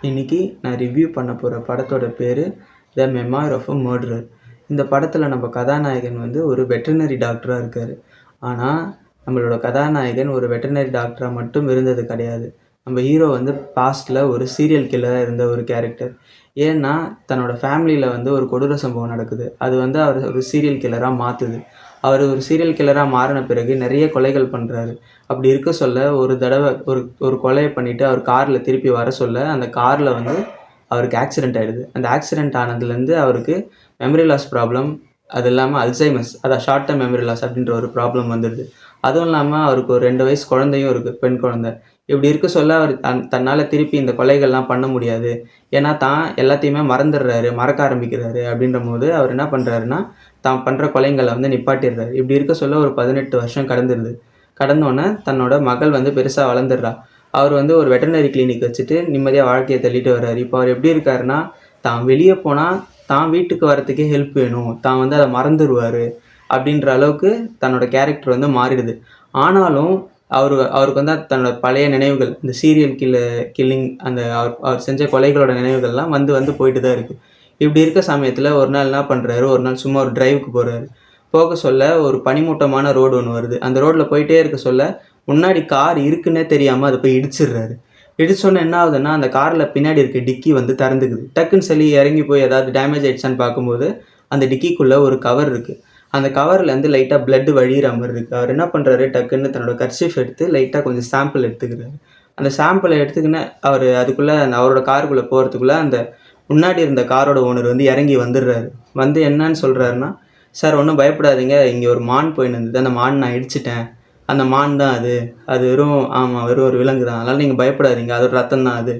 இன்னைக்கு நான் ரிவ்யூ பண்ண போகிற படத்தோட பேர் த மெமார் ஆஃப் அ மர்டரர் இந்த படத்தில் நம்ம கதாநாயகன் வந்து ஒரு வெட்டர்னரி டாக்டராக இருக்கார். ஆனால் நம்மளோட கதாநாயகன் ஒரு வெட்டர்னரி டாக்டராக மட்டும் இருந்தது கிடையாது. நம்ம ஹீரோ வந்து பாஸ்டில் ஒரு சீரியல் கில்லராக இருந்த ஒரு கேரக்டர் ஏன்னா தன்னோட ஃபேமிலியில் வந்து ஒரு கொடூர சம்பவம் நடக்குது. அது வந்து அவர் ஒரு சீரியல் கில்லராக மாற்றுது அவர் ஒரு சீரியல் கில்லராக மாறின பிறகு நிறைய கொலைகள் பண்ணுறாரு அப்படி இருக்க சொல்ல ஒரு தடவை ஒரு ஒரு கொலையை பண்ணிவிட்டு அவர் காரில் திருப்பி வர சொல்ல அந்த காரில் வந்து அவருக்கு ஆக்சிடெண்ட் ஆகிடுது அந்த ஆக்சிடெண்ட் ஆனதுலேருந்து அவருக்கு மெமரி லாஸ் ப்ராப்ளம் அது இல்லாமல் அல்சைமஸ் அதான் ஷார்ட் டேர்ம் மெமரி லாஸ் அப்படின்ற ஒரு ப்ராப்ளம் வந்துடுது. அதுவும் இல்லாமல் அவருக்கு ஒரு ரெண்டு வயசு குழந்தையும் இருக்குது பெண் குழந்தை. இப்படி இருக்க சொல்ல அவர் தன் தன்னால் திருப்பி இந்த கொலைகள்லாம் பண்ண முடியாது. ஏன்னா தான் எல்லாத்தையுமே மறந்துடுறாரு மறக்க ஆரம்பிக்கிறாரு அப்படின்ற போது அவர் என்ன பண்ணுறாருன்னா தான் பண்ணுற கொலைங்களை வந்து நிப்பாட்டிடுறாரு. இப்படி இருக்க சொல்ல ஒரு பதினெட்டு வருஷம் கடந்துருது. கடந்தோடனே தன்னோட மகள் வந்து பெருசாக வளர்ந்துடுறா. அவர் வந்து ஒரு வெட்டர்னரி கிளினிக் வச்சுட்டு நிம்மதியாக வாழ்க்கையை தள்ளிட்டு வர்றாரு. இப்போ அவர் எப்படி இருக்காருன்னா தான் வெளியே போனால் தான் வீட்டுக்கு வரத்துக்கே ஹெல்ப் வேணும். தான் வந்து அதை மறந்துடுவார் அப்படின்ற அளவுக்கு தன்னோட கேரக்டர் வந்து மாறிடுது. ஆனாலும் அவர் அவருக்கு வந்து தன்னோட பழைய நினைவுகள் இந்த சீரியல் கில்ல கில்லிங் அந்த அவர் அவர் செஞ்ச கொலைகளோட நினைவுகள்லாம் வந்து வந்து போயிட்டு தான் இருக்குது இப்படி இருக்க சமயத்தில் ஒரு நாள் என்ன பண்ணுறாரு ஒரு நாள் சும்மா ஒரு டிரைவுக்கு போகிறாரு போக சொல்ல ஒரு பனிமூட்டமான ரோடு ஒன்று வருது. அந்த ரோட்டில் போயிட்டே இருக்க சொல்ல முன்னாடி கார் இருக்குன்னே தெரியாமல் அதை போய் இடிச்சிடுறாரு. இடிச்சோன்னே என்ன ஆகுதுன்னா அந்த காரில் பின்னாடி இருக்க டிக்கி வந்து திறந்துக்குது. டக்குன்னு சொல்லி இறங்கி போய் ஏதாவது டேமேஜ் ஆயிடுச்சான்னு பார்க்கும்போது அந்த டிக்கிக்குள்ளே ஒரு கவர் இருக்குது அந்த கவர்லேருந்து லைட்டாக பிளட் வழியிற மாதிரி இருக்குது அவர் என்ன பண்ணுறாரு டக்குன்னு தன்னோட கர்ச்சிஃப் எடுத்து லைட்டாக கொஞ்சம் சாம்பிள் எடுத்துக்கிறாரு. அந்த சாம்பிளை எடுத்துக்கின்னு அவர் அதுக்குள்ளே அந்த அவரோட காருக்குள்ளே போகிறதுக்குள்ளே அந்த முன்னாடி இருந்த காரோட ஓனர் வந்து இறங்கி வந்துடுறாரு. வந்து என்னன்னு சொல்கிறாருன்னா சார் ஒன்றும் பயப்படாதீங்க. இங்கே ஒரு மான் போயின்னு இருந்தது. அந்த மான் நான் இடிச்சிட்டேன். அந்த மான் தான் அது. அது வெறும் ஆமாம் வெறும் ஒரு விலங்கு தான். அதனால் நீங்கள் பயப்படாதீங்க. அதோட ரத்தம் தான் அது.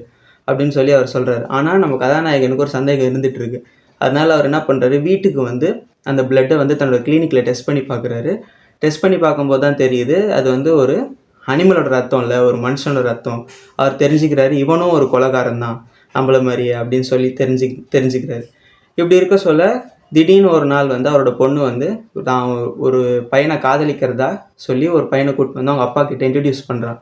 அப்படின்னு சொல்லி அவர் சொல்கிறாரு ஆனால் நம்ம கதாநாயகனுக்கு ஒரு சந்தேகம் இருந்துகிட்ருக்கு அதனால் அவர் என்ன பண்ணுறாரு வீட்டுக்கு வந்து அந்த பிளட்டை வந்து தன்னோட கிளினிக்கில் டெஸ்ட் பண்ணி பார்க்குறாரு டெஸ்ட் பண்ணி பார்க்கும்போது தான் தெரியுது அது வந்து ஒரு அனிமலோட ரத்தம் இல்லை ஒரு மனுஷனோட ரத்தம். அவர் தெரிஞ்சுக்கிறாரு இவனும் ஒரு கொலகாரன் தான் நம்மள மாதிரியே அப்படின்னு சொல்லி தெரிஞ்சு தெரிஞ்சுக்கிறாரு. இப்படி இருக்க சொல்ல திடீர்னு ஒரு நாள் வந்து அவரோட பொண்ணு வந்து தான் ஒரு பையனை காதலிக்கிறதா சொல்லி ஒரு பையனை கூப்பிட்டு வந்து அவங்க அப்பா கிட்ட இன்ட்ரடியூஸ் பண்ணுறான்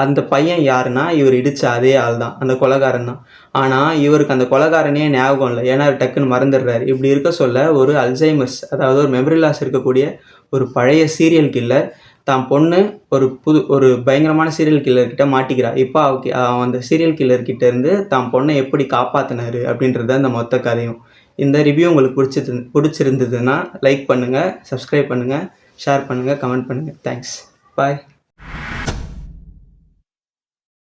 அந்த பையன் யாருன்னா இவர் இடித்த அதே ஆள் தான் அந்த கொலகாரன் தான். ஆனால் இவருக்கு அந்த கொலகாரனே ஞாபகம் இல்லை. ஏன்னா அவர் டக்குன்னு மறந்துடுறாரு. இப்படி இருக்க சொல்ல ஒரு அல்சைமர்ஸ் அதாவது ஒரு மெமரி லாஸ் இருக்கக்கூடிய ஒரு பழைய சீரியல் கில்லர் தான் பொண்ணு ஒரு புது ஒரு பயங்கரமான சீரியல் கில்லர்கிட்ட மாட்டிக்கிறா. இப்போ அவக்கு அவன் அந்த சீரியல் கில்லர்கிட்ட இருந்து தான் பொண்ணை எப்படி காப்பாற்றினாரு அப்படின்றது அந்த மொத்த கதையும். இந்த ரிவ்யூ உங்களுக்கு பிடிச்சிரு பிடிச்சிருந்ததுன்னா லைக் பண்ணுங்கள் சப்ஸ்கிரைப் பண்ணுங்கள் ஷேர் பண்ணுங்கள் கமெண்ட் பண்ணுங்கள் தேங்க்ஸ் பாய்